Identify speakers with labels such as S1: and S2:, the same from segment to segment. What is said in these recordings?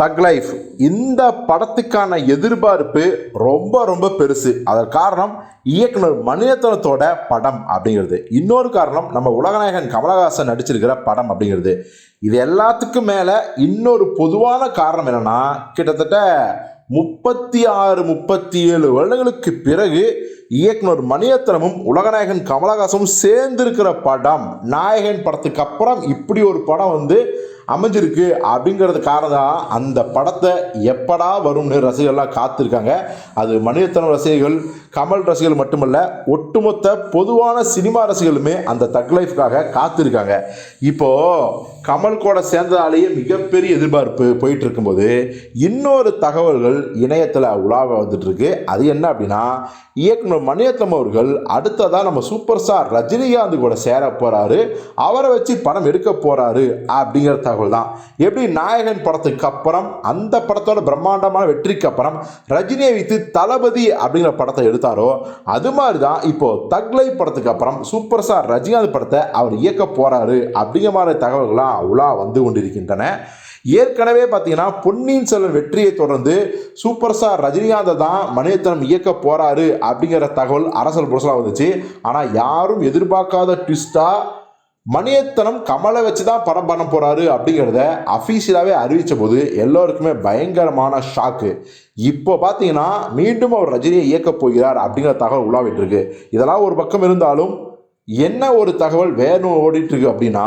S1: தக் லைஃப் இந்த படத்துக்கான எதிர்பார்ப்பு ரொம்ப ரொம்ப பெருசு. அதற்கு காரணம் இயக்குனர் மணிரத்னத்தோட படம் அப்படிங்கிறது. இன்னொரு காரணம் நம்ம உலகநாயகன் கமலஹாசன் நடிச்சிருக்கிற படம் அப்படிங்கிறது. இது எல்லாத்துக்கும் மேலே இன்னொரு பொதுவான காரணம் என்னன்னா கிட்டத்தட்ட முப்பத்தி ஆறு முப்பத்தி ஏழு வருடங்களுக்கு பிறகு இயக்குனர் மணியத்தனமும் உலகநாயகன் கமலஹாசனும் சேர்ந்திருக்கிற படம். நாயகன் படத்துக்கு அப்புறம் இப்படி ஒரு படம் வந்து அமைஞ்சிருக்கு அப்படிங்கிறது காரணம் தான் அந்த படத்தை எப்படா வரும்னு ரசிகர்கள்லாம் காத்திருக்காங்க. அது மணிரத்னம் ரசிகர்கள் கமல் ரசிகர்கள் மட்டுமல்ல ஒட்டுமொத்த பொதுவான சினிமா ரசிகர்களுமே அந்த தக் லைஃப்காக காத்திருக்காங்க. இப்போ கமல் கூட சேர்ந்ததாலேயே மிகப்பெரிய எதிர்பார்ப்பு போயிட்டு இருக்கும்போது இன்னொரு தகவல்கள் இணையத்தில் உலாவ வந்துட்டுருக்கு. அது என்ன அப்படின்னா இயக்குனர் மணியத்தம் அவர்கள் அடுத்ததாக நம்ம சூப்பர் ஸ்டார் ரஜினிகாந்த் கூட சேர போகிறாரு அவரை வச்சு படம் எடுக்க போகிறாரு அப்படிங்கிற தகவல் தான் எப்படி நாயகன் படத்துக்கு அப்புறம் அந்த படத்தோட பிரம்மாண்டமான வெற்றிக்கு அப்புறம் ரஜினியை வைத்து தளபதி அப்படிங்கிற படத்தை எடுத்தாரோ அது மாதிரி தான் இப்போ தக்லை படத்துக்கு அப்புறம் சூப்பர் ஸ்டார் ரஜினிகாந்த் படத்தை அவர் இயக்க போறாரு அப்படிங்கிற மாதிரி தகவல்கள்லாம் உலா வந்து கொண்டிருக்கின்றன. ஏற்கனவே பார்த்தீங்கன்னா பொன்னியின் செல்வன் வெற்றியை தொடர்ந்து சூப்பர் ஸ்டார் ரஜினிகாந்தை தான் மணிரத்னம் இயக்க போறாரு அப்படிங்கிற தகவல் அரசல் புரசலாக வந்துச்சு. ஆனால் யாரும் எதிர்பார்க்காத ட்விஸ்டாக மணியத்தனம் கமலை வச்சு தான் படம் பண்ண போறாரு அப்படிங்கிறத அஃபீஷியலாகவே அறிவித்த போது எல்லோருக்குமே பயங்கரமான ஷாக்கு இப்போ பார்த்தீங்கன்னா மீண்டும் அவர் ரஜினியை இயக்கப் போகிறார் அப்படிங்கிற தகவல் உலாவிட்டு இருக்கு இதெல்லாம் ஒரு பக்கம் இருந்தாலும் என்ன ஒரு தகவல் வேணும் ஓடிட்டு இருக்கு அப்படின்னா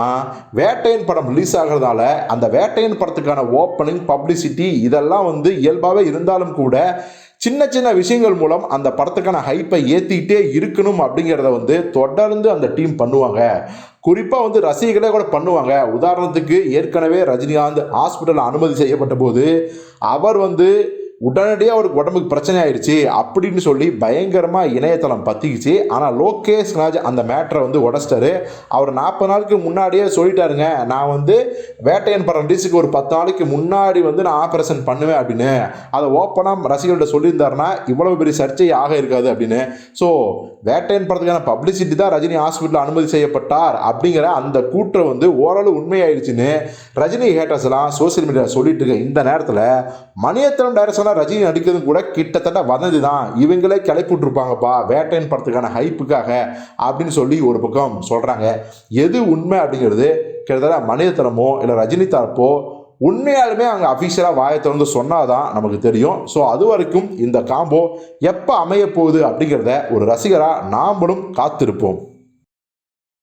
S1: வேட்டையன் படம் ரிலீஸ் ஆகிறதால அந்த வேட்டையன் படத்துக்கான ஓப்பனிங் பப்ளிசிட்டி இதெல்லாம் வந்து இயல்பாகவே இருந்தாலும் கூட சின்ன சின்ன விஷயங்கள் மூலம் அந்த படத்துக்கான ஹைப்பை ஏற்றிக்கிட்டே இருக்கணும் அப்படிங்கிறத வந்து தொடர்ந்து அந்த டீம் பண்ணுவாங்க. குறிப்பாக வந்து ரசிகர்களே கூட பண்ணுவாங்க. உதாரணத்துக்கு ஏற்கனவே ரஜினிகாந்த் ஹாஸ்பிட்டலில் அனுமதி செய்யப்பட்ட போது அவர் வந்து உடனடியாக அவருக்கு உடம்புக்கு பிரச்சனை ஆயிடுச்சு அப்படின்னு சொல்லி பயங்கரமாக இணையதளம் பற்றிக்குச்சு ஆனால் லோகேஷ் ராஜ் அந்த மேட்டரை வந்து உடச்சிட்டாரு. அவர் நாற்பது நாளுக்கு முன்னாடியே சொல்லிட்டாருங்க நான் வந்து வேட்டையன் படம் ரிலீஸுக்கு ஒரு பத்து நாளைக்கு முன்னாடி வந்து நான் ஆப்ரேஷன் பண்ணுவேன் அப்படின்னு. அதை ஓப்பனாக ரசிகர்கள்ட்ட சொல்லியிருந்தாருன்னா இவ்வளோ பெரிய சர்ச்சை ஆக இருக்காது அப்படின்னு. ஸோ வேட்டையன் படத்துக்கான பப்ளிசிட்டி தான் ரஜினி ஹாஸ்பிட்டலில் அனுமதி செய்யப்பட்டார் அப்படிங்கிற அந்த கூற்றை வந்து ஓரளவு உண்மையாயிடுச்சுன்னு ரஜினி ஹேட்டர்ஸ் எல்லாம் சோசியல் மீடியாவில் சொல்லிட்டு இருக்க இந்த நேரத்தில் மணியத்தனம் டைரக்ஷனாக ரஜினி நடிக்கிறது கூட கிட்டத்தட்ட வதந்தி தான் இவங்களே கிளப்பி விட்டுருப்பாங்கப்பா வேட்டையன் படத்துக்கான ஹைப்புக்காக அப்படின்னு சொல்லி ஒரு பக்கம் சொல்கிறாங்க எது உண்மை அப்படிங்கிறது கிட்டத்தட்ட மனிதத்தனமோ இல்லை ரஜினி தரப்போ உண்மையாலுமே அங்கே அஃபிஷியலாக வாயை திறந்து சொன்னாதான் நமக்கு தெரியும். ஸோ அது வரைக்கும் இந்த காம்போ எப்போ அமைய போகுது அப்படிங்கிறத ஒரு ரசிகராக நாமளும் காத்திருப்போம்.